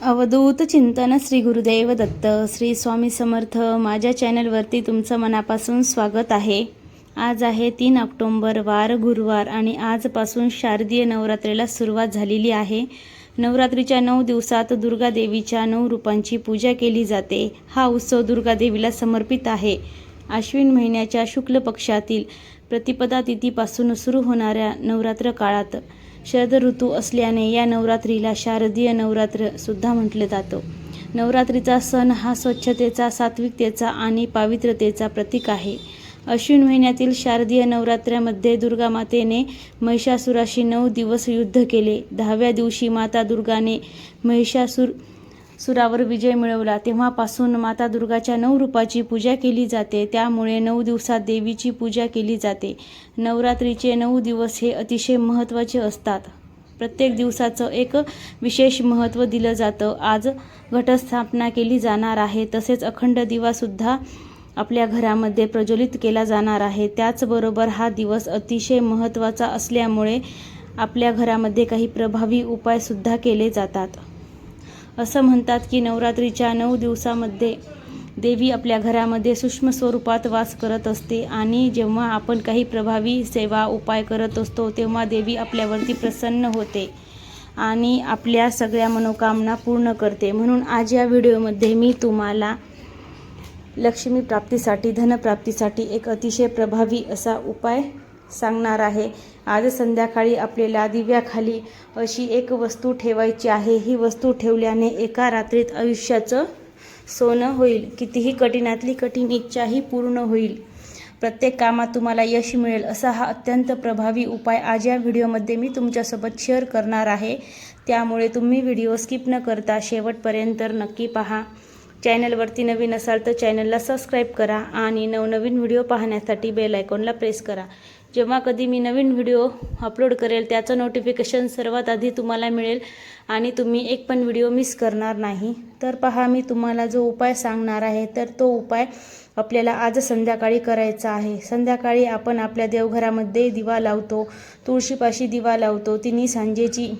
अवधूत चिंतन श्री गुरुदेव दत्त श्री स्वामी समर्थ माझ्या चॅनलवरती तुमचं मनापासून स्वागत आहे. आज आहे तीन ऑक्टोंबर वार गुरुवार आणि आजपासून शारदीय नवरात्रीला सुरुवात झालेली आहे. नवरात्रीच्या नऊ दिवसात दुर्गा देवीच्या नऊ रूपांची पूजा केली जाते. हा उत्सव दुर्गा देवीला समर्पित आहे. आश्विन महिन्याच्या शुक्ल पक्षातील प्रतिपदा तिथीपासून सुरू होणाऱ्या नवरात्र काळात शरद ऋतू असल्याने या नवरात्रीला शारदीय नवरात्र सुद्धा म्हटलं जातं. नवरात्रीचा सण हा स्वच्छतेचा सात्विकतेचा आणि पावित्रतेचा प्रतीक आहे. अश्विन महिन्यातील शारदीय नवरात्रामध्ये दुर्गा मातेने महिषासुराशी नऊ दिवस युद्ध केले. दहाव्या दिवशी माता दुर्गाने महिषासूर सुरावर विजय मिळवला. तेव्हापासून माता दुर्गाच्या नऊ रूपाची पूजा केली जाते. त्यामुळे नऊ दिवसात देवीची पूजा केली जाते. नवरात्रीचे नऊ दिवस हे अतिशय महत्त्वाचे असतात. प्रत्येक दिवसाचं एक विशेष महत्त्व दिलं जातं. आज घटस्थापना केली जाणार आहे. तसेच अखंड दिवासुद्धा आपल्या घरामध्ये प्रज्वलित केला जाणार आहे. त्याचबरोबर हा दिवस अतिशय महत्त्वाचा असल्यामुळे आपल्या घरामध्ये काही प्रभावी उपायसुद्धा केले जातात. असं म्हणतात की नवरात्रीच्या नऊ दिवसामध्ये देवी आपल्या घरामध्ये सूक्ष्म स्वरूपात वास करत असते आणि जेव्हा आपण काही प्रभावी सेवा उपाय करत असतो तेव्हा देवी आपल्यावरती प्रसन्न होते आणि आपल्या सगळ्या मनोकामना पूर्ण करते. म्हणून आज या व्हिडिओमध्ये मी तुम्हाला लक्ष्मी प्राप्तीसाठी धनप्राप्तीसाठी एक अतिशय प्रभावी असा उपाय सांगणार आहे. आज संध्याकाळी आपल्याला दिव्याखाली अशी एक वस्तू ठेवायची आहे. ही वस्तू ठेवल्याने एका रात्रीत आयुष्याचं सोनं होईल. कितीही कठीणातली कठीण इच्छाही पूर्ण होईल. प्रत्येक कामात तुम्हाला यश मिळेल असा हा अत्यंत प्रभावी उपाय आज या व्हिडिओमध्ये मी तुमच्यासोबत शेअर करणार आहे. त्यामुळे तुम्ही व्हिडिओ स्किप न करता शेवटपर्यंत नक्की पहा. चॅनलवरती नवीन असाल तर चॅनलला सबस्क्राईब करा आणि नवनवीन व्हिडिओ पाहण्यासाठी बेल आयकॉनला प्रेस करा. जेव्हा कधी मी नवीन व्हिडिओ अपलोड करेल त्याचं नोटिफिकेशन सर्वात आधी तुम्हाला मिळेल आणि तुम्ही एक पण व्हिडिओ मिस करणार नाही. तर पहा मी तुम्हाला जो उपाय सांगणार आहे तर तो उपाय आपल्याला आज संध्याकाळी करायचा आहे. संध्याकाळी आपण आपल्या देवघरामध्ये दिवा लावतो तुळशीपाशी दिवा लावतो तिन्ही सांजेची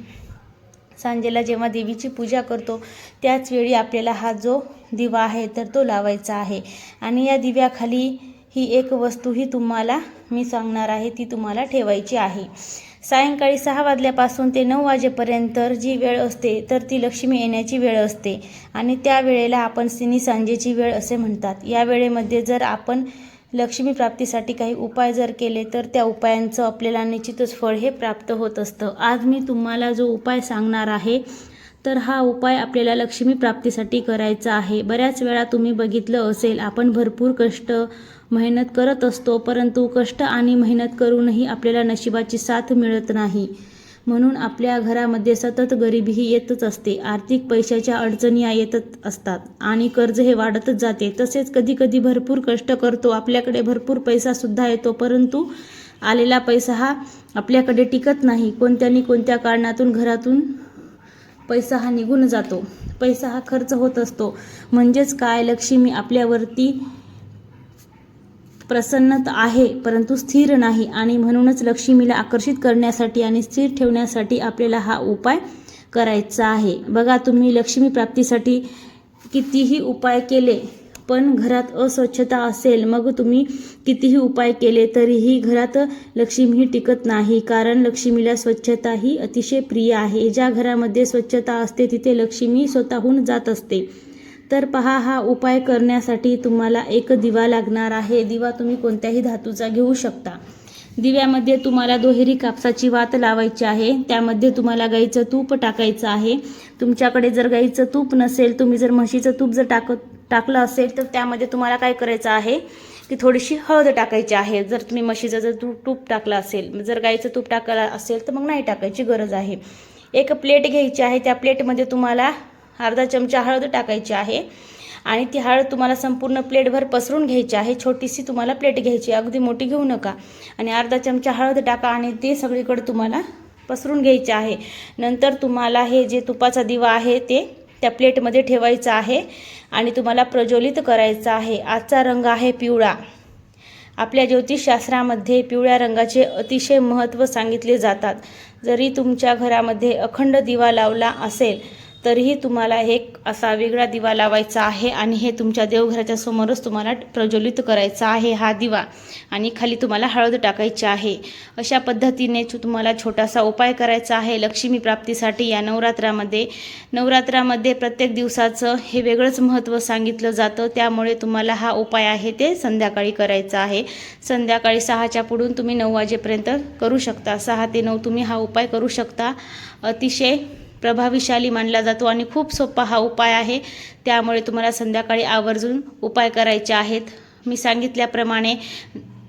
सांजेला जेव्हा देवीची पूजा करतो त्याचवेळी आपल्याला हा जो दिवा आहे तर तो लावायचा आहे. आणि या दिव्याखाली ही एक वस्तूही तुम्हाला मी सांगणार आहे ती तुम्हाला ठेवायची आहे. सायंकाळी सहा वाजल्यापासून ते नऊ वाजेपर्यंत जी वेळ असते तर ती लक्ष्मी येण्याची वेळ असते. आणि त्या वेळेला आपण सिनी सांजेची वेळ असे म्हणतात. या वेळेमध्ये जर आपण लक्ष्मी प्राप्तीसाठी काही उपाय जर केले तर त्या उपायांचं आपल्याला निश्चितच फळ हे प्राप्त होत असतं. आज मी तुम्हाला जो उपाय सांगणार आहे तर हा उपाय आपल्याला लक्ष्मी प्राप्तीसाठी करायचा आहे. बऱ्याच वेळा तुम्ही बघितलं असेल आपण भरपूर कष्ट मेहनत करत असतो परंतु कष्ट आणि मेहनत करूनही आपल्याला नशिबाची साथ मिळत नाही. म्हणून आपल्या घरामध्ये सतत गरिबीही येतच असते. आर्थिक पैशाच्या अडचणी येतच असतात आणि कर्ज हे वाढतच जाते. तसेच कधीकधी भरपूर कष्ट करतो आपल्याकडे भरपूर पैसासुद्धा येतो परंतु आलेला पैसा हा आपल्याकडे टिकत नाही. कोणत्यानी कोणत्या कारणातून घरातून पैसा हा निघून जातो. पैसा हा खर्च होत असतो. म्हणजेच काय? लक्ष्मी आपल्यावरती प्रसन्नत आहे परंतु स्थिर नाही आणि म्हणूनच लक्ष्मीला आकर्षित करण्यासाठी आणि स्थिर ठेवण्यासाठी आपल्याला हा उपाय करायचा आहे. बघा तुम्ही लक्ष्मी प्राप्तीसाठी कितीही उपाय केले पण घरात अस्वच्छता असेल मग तुम्ही कितीही उपाय केले तरीही घरात लक्ष्मीही टिकत नाही. कारण लक्ष्मीला स्वच्छता ही अतिशय प्रिय आहे. ज्या घरामध्ये स्वच्छता असते तिथे लक्ष्मी स्वतःहून जात असते. तर पहा हा उपाय करण्यासाठी तुम्हाला एक दिवा लागणार आहे. दिवा तुम्ही कोणत्याही धातूचा घेऊ शकता. दिव्यामध्ये तुम्हाला दोहेरी कापसाची वात लावायची आहे. त्यामध्ये तुम्हाला गाईचं तूप टाकायचं आहे. तुमच्याकडे जर गाईचं तूप नसेल तुम्ही जर म्हशीचं तूप जर टाकत टाकलं असेल तर त्यामध्ये तुम्हाला काय करायचं आहे की थोडीशी हळद टाकायची आहे. जर तुम्ही म्हशीचं जर तूप तूप टाकलं असेल जर गाईचं तूप टाकलं असेल तर मग नाही टाकायची गरज आहे. एक प्लेट घ्यायची आहे त्या प्लेटमध्ये तुम्हाला अर्धा चमचा हळद टाकायची आहे आणि ती हळद तुम्हाला संपूर्ण प्लेटभर पसरून घ्यायची आहे. छोटीशी तुम्हाला प्लेट घ्यायची अगदी मोठी घेऊ नका आणि अर्धा चमचा हळद टाका आणि ते सगळीकडे तुम्हाला पसरून घ्यायचे आहे. नंतर तुम्हाला हे जे तुपाचा दिवा आहे ते त्या प्लेटमध्ये ठेवायचं आहे आणि तुम्हाला प्रज्वलित करायचं आहे. आजचा रंग आहे पिवळा. आपल्या ज्योतिषशास्त्रामध्ये पिवळ्या रंगाचे अतिशय महत्त्व सांगितले जातात. जरी तुमच्या घरामध्ये अखंड दिवा लावला असेल तरीही तुम्हाला एक असा वेगळा दिवा लावायचा आहे आणि हे तुमच्या देवघराच्या समोरच तुम्हाला प्रज्वलित करायचा आहे हा दिवा. आणि खाली तुम्हाला हळद टाकायची आहे. अशा पद्धतीने तुम्हाला छोटासा उपाय करायचा आहे. लक्ष्मी प्राप्तीसाठी या नवरात्रामध्ये नवरात्रामध्ये प्रत्येक दिवसाचं हे वेगळंच महत्त्व सांगितलं जातं. त्यामुळे तुम्हाला हा उपाय आहे ते संध्याकाळी करायचा आहे. संध्याकाळी सहाच्या पुढून तुम्ही नऊ वाजेपर्यंत करू शकता. सहा ते नऊ तुम्ही हा उपाय करू शकता. अतिशय प्रभावीशाली मानला जातो आणि खूप सोपा हा उपाय आहे. त्यामुळे तुम्हाला संध्याकाळी आवर्जून उपाय करायचे आहेत. मी सांगितल्याप्रमाणे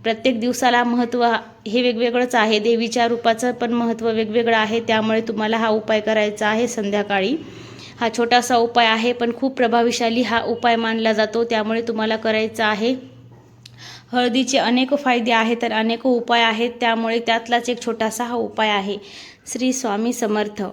प्रत्येक दिवसाला महत्त्व हे वेगवेगळंच आहे. देवीच्या रूपाचं पण महत्त्व वेगवेगळं आहे. त्यामुळे तुम्हाला हा उपाय करायचा आहे संध्याकाळी. हा छोटासा उपाय आहे पण खूप प्रभावीशाली हा उपाय मानला जातो. त्यामुळे तुम्हाला करायचा आहे. हळदीचे अनेक फायदे आहेत तर अनेक उपाय आहेत. त्यामुळे त्यातलाच एक छोटासा हा उपाय आहे. श्री स्वामी समर्थ.